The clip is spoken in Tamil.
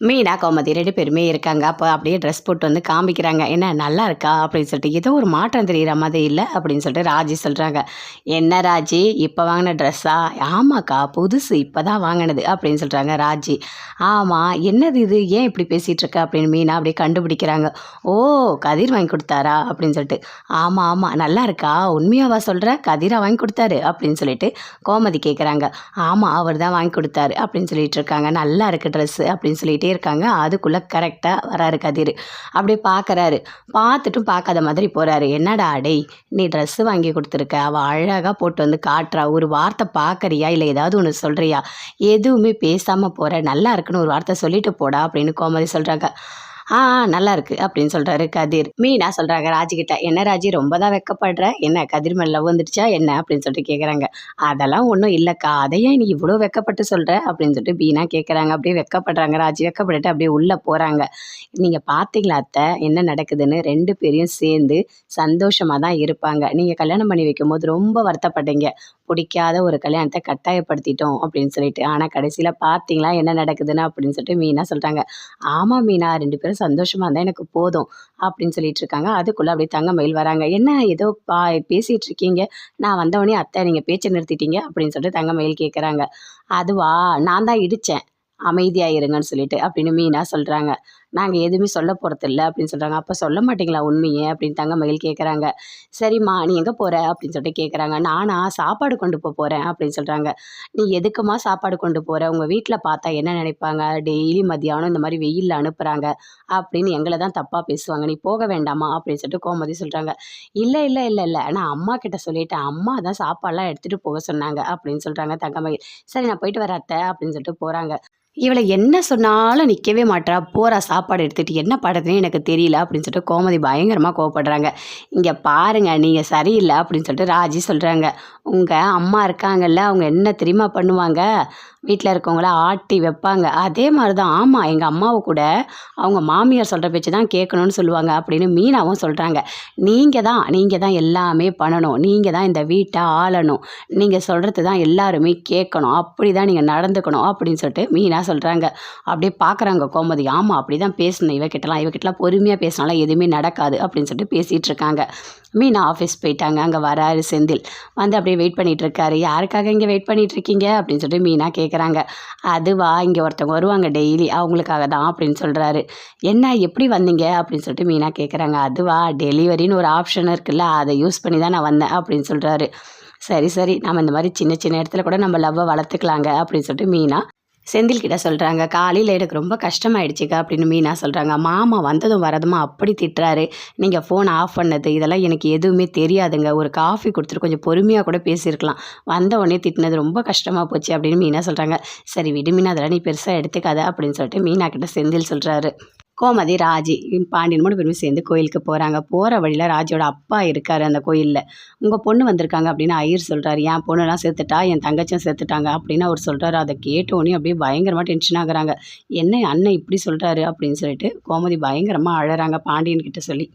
மீனா கோமதி ரெண்டு பேருமே இருக்காங்க. அப்போ அப்படியே ட்ரெஸ் போட்டு வந்து காமிக்கிறாங்க. என்ன நல்லா இருக்கா? அப்படின்னு சொல்லிட்டு ஏதோ ஒரு மாற்றம் தெரிகிற மாதிரி இல்லை அப்படின்னு சொல்லிட்டு ராஜி சொல்கிறாங்க என்ன ராஜி? இப்போ வாங்கின ட்ரெஸ்ஸா ஆமாக்கா புதுசு. இப்போ தான் வாங்கினது அப்படின்னு சொல்கிறாங்க ராஜி. ஆமாம் என்னது இது? ஏன் இப்படி பேசிகிட்டு இருக்க? அப்படின்னு மீனா அப்படியே கண்டுபிடிக்கிறாங்க. ஓ கதிர் வாங்கி கொடுத்தாரா? அப்படின்னு சொல்லிட்டு. ஆமாம் ஆமாம் நல்லா இருக்கா? உண்மையாவா சொல்கிற கதிரா வாங்கி கொடுத்தாரு அப்படின்னு சொல்லிட்டு கோமதி கேட்குறாங்க ஆமாம் அவர் தான் வாங்கி கொடுத்தாரு அப்படின்னு சொல்லிட்டு இருக்காங்க. நல்லா இருக்கு ட்ரெஸ்ஸு அப்படின்னு சொல்லிட்டு இருக்காங்க அதுக்குள்ளே கரெக்டாக வராரு கதிர். அப்படியே பார்க்குறாரு பார்த்துட்டும் பார்க்காத மாதிரி போகிறாரு என்னடா அடே நீ ட்ரெஸ்ஸு வாங்கி கொடுத்துருக்க. அவள் அழகாக போட்டு வந்து காட்டுறா. ஒரு வார்த்தை பார்க்குறியா இல்லை ஏதாவது ஒன்று சொல்கிறியா எதுவுமே பேசாமல் போகிற நல்லா இருக்குன்னு ஒரு வார்த்தை சொல்லிட்டு போடா அப்படின்னு கோமதி சொல்கிறாங்க ஆ நல்லா இருக்கு அப்படின்னு சொல்கிறாரு கதிர். மீனா சொல்கிறாங்க ராஜிக்கிட்ட என்ன ராஜி ரொம்ப தான் வெக்கப்படுற? என்ன கதிர் மேல லவ் வந்துடுச்சா? என்ன? அப்படின்னு சொல்லிட்டு கேட்குறாங்க அதெல்லாம் ஒன்றும் இல்லைக்கா அதையே நீ இவ்வளோ வெக்கப்பட்டு சொல்கிற அப்படின்னு சொல்லிட்டு பீனா கேட்குறாங்க அப்படியே வெக்கப்படுறாங்க ராஜி வெக்கப்பட்டுட்டு அப்படியே உள்ளே போகிறாங்க நீங்கள் பார்த்தீங்களா அத்தை என்ன நடக்குதுன்னு? ரெண்டு பேரையும் சேர்ந்து சந்தோஷமாக தான் இருப்பாங்க. நீங்கள் கல்யாணம் பண்ணி வைக்கும் போது ரொம்ப வருத்தப்பட்டீங்க. பிடிக்காத ஒரு கல்யாணத்தை கட்டாயப்படுத்திட்டோம் அப்படின்னு சொல்லிட்டு. ஆனால் கடைசியில் பார்த்தீங்களா என்ன நடக்குதுன்னு? அப்படின்னு சொல்லிட்டு மீனா சொல்கிறாங்க ஆமாம் மீனா ரெண்டு பேரும் சந்தோஷமாக இருந்தால் எனக்கு போதும் அப்படின்னு சொல்லிட்டு இருக்காங்க. அதுக்குள்ளே அப்படியே தங்கமயில் வராங்க. என்ன ஏதோ பா பேசிகிட்டு இருக்கீங்க? நான் வந்தவொடனே அத்தை நீங்கள் பேச்சை நிறுத்திட்டீங்க? அப்படின்னு சொல்லிட்டு தங்கமயில் கேட்குறாங்க அதுவா? நான் தான் இடித்தேன் அமைதியாக இருங்கன்னு சொல்லிட்டு அப்படின்னு மீனா சொல்கிறாங்க நாங்கள் எதுவுமே சொல்ல போகிறதில்ல அப்படின்னு சொல்கிறாங்க அப்போ சொல்ல மாட்டீங்களா உண்மையே? அப்படின்னு தங்கமயில் கேட்குறாங்க சரிம்மா நீ எங்கே போகிற அப்படின்னு சொல்லிட்டு கேட்குறாங்க நானா சாப்பாடு கொண்டு போக போகிறேன் அப்படின்னு சொல்கிறாங்க நீ எதுக்குமா சாப்பாடு கொண்டு போகிற உங்கள் வீட்டில் பார்த்தா என்ன நினைப்பாங்க? டெய்லி மதியானம் இந்த மாதிரி வெயிலில் அனுப்புகிறாங்க அப்படின்னு எங்களை தான் தப்பாக பேசுவாங்க. நீ போக வேண்டாமா? அப்படின்னு சொல்லிட்டு கோமதி சொல்கிறாங்க இல்லை இல்லை இல்லை இல்லை. நான் அம்மா கிட்ட சொல்லிட்டேன். அம்மா தான் சாப்பாடெலாம் எடுத்துகிட்டு போக சொன்னாங்க அப்படின்னு சொல்கிறாங்க தங்கமயில் சரி நான் போயிட்டு வர அத்தை அப்படின்னு சொல்லிட்டு போகிறாங்க இவளை என்ன சொன்னாலும் நிற்கவே மாட்டா போகிறா சாப்பாடு சாப்பாடு எடுத்துகிட்டு என்ன பாடுறதுன்னு எனக்கு தெரியல அப்படின்னு சொல்லிட்டு கோமதி பயங்கரமாக கோவப்படுறாங்க. இங்கே பாருங்கள் நீங்கள் சரியில்லை அப்படின்னு சொல்லிட்டு ராஜி சொல்கிறாங்க உங்கள் அம்மா இருக்காங்கல்ல அவங்க என்ன தெரியுமா பண்ணுவாங்க? வீட்டில் இருக்கவங்கள ஆட்டி வைப்பாங்க. அதே மாதிரி தான் ஆமாம் எங்கள் அம்மாவை கூட அவங்க மாமியார் சொல்கிற பேச்சு தான் கேட்கணும்னு சொல்லுவாங்க அப்படின்னு மீனாவும் சொல்கிறாங்க நீங்கள் தான் நீங்கள் தான் எல்லாமே பண்ணணும். நீங்கள் தான் இந்த வீட்டை ஆளணும். நீங்கள் சொல்கிறது தான் எல்லாருமே கேட்கணும். அப்படி தான் நீங்கள் நடந்துக்கணும் அப்படின்னு சொல்லிட்டு மீனா சொல்கிறாங்க அப்படியே பார்க்குறாங்க கோமதி. ஆமாம் அப்படி தான் பேசணும். இவக்கிட்டலாம் இவக்கிட்டலாம் பொறுமையாக பேசினாலாம் எதுவுமே நடக்காது அப்படின்னு சொல்லிட்டு பேசிகிட்டு இருக்காங்க. மீனா ஆஃபீஸ் போயிட்டாங்க. அங்கே வராரு செந்தில். வந்து அப்படியே வெயிட் பண்ணிட்டு இருக்காரு. யாருக்காக இங்கே வெயிட் பண்ணிட்டு இருக்கீங்க? அப்படின்னு சொல்லிட்டு மீனா கேட்குறாங்க அதுவா இங்கே ஒருத்தவங்க வருவாங்க டெய்லி அவங்களுக்காக தான் அப்படின்னு சொல்கிறாரு என்ன எப்படி வந்தீங்க? அப்படின்னு சொல்லிட்டு மீனா கேட்குறாங்க அதுவா டெலிவரின்னு ஒரு ஆப்ஷன் இருக்குல்ல அதை யூஸ் பண்ணி தான் நான் வந்தேன் அப்படின்னு சொல்கிறாரு சரி சரி. நம்ம இந்த மாதிரி சின்ன சின்ன இடத்துல கூட நம்ம லவ்வை வளர்த்துக்கலாங்க அப்படின்னு சொல்லிட்டு மீனா செந்தில் கிட்ட சொல்கிறாங்க காலையில் எனக்கு ரொம்ப கஷ்டமாயிடுச்சுக்கா அப்படின்னு மீனா சொல்கிறாங்க மாமா வந்ததும் வரதுமா அப்படி திட்டுறாரு. நீங்கள் ஃபோன் ஆஃப் பண்ணது இதெல்லாம் எனக்கு எதுவுமே தெரியாதுங்க. ஒரு காஃபி கொடுத்துட்டு கொஞ்சம் பொறுமையாக கூட பேசியிருக்கலாம். வந்த உடனே திட்டினது ரொம்ப கஷ்டமாக போச்சு அப்படின்னு மீனா சொல்கிறாங்க சரி விடு மீனா அதெல்லாம் நீ பெருசாக எடுத்துக்காத அப்படின்னு சொல்லிட்டு மீனா கிட்ட செந்தில் சொல்கிறாரு கோமதி ராஜி பாண்டியன் மூணு பேருமே சேர்ந்து கோயிலுக்கு போகிறாங்க போகிற வழியில் ராஜியோட அப்பா இருக்கார் அந்த கோயிலில். உங்கள் பொண்ணு வந்திருக்காங்க அப்படின்னு ஐயர் சொல்கிறாரு என் பொண்ணுலாம் சேர்த்துட்டா என் தங்கச்சியும் சேர்த்துட்டாங்க அப்படின்னு அவர் சொல்கிறாரு அதை கேட்டோன்னே அப்படியே பயங்கரமாக டென்ஷன் ஆகுறாங்க. என்ன அண்ணன் இப்படி சொல்கிறாரு அப்படின்னு சொல்லிட்டு கோமதி பயங்கரமாக அழகிறாங்க பாண்டியன் கிட்ட சொல்லி.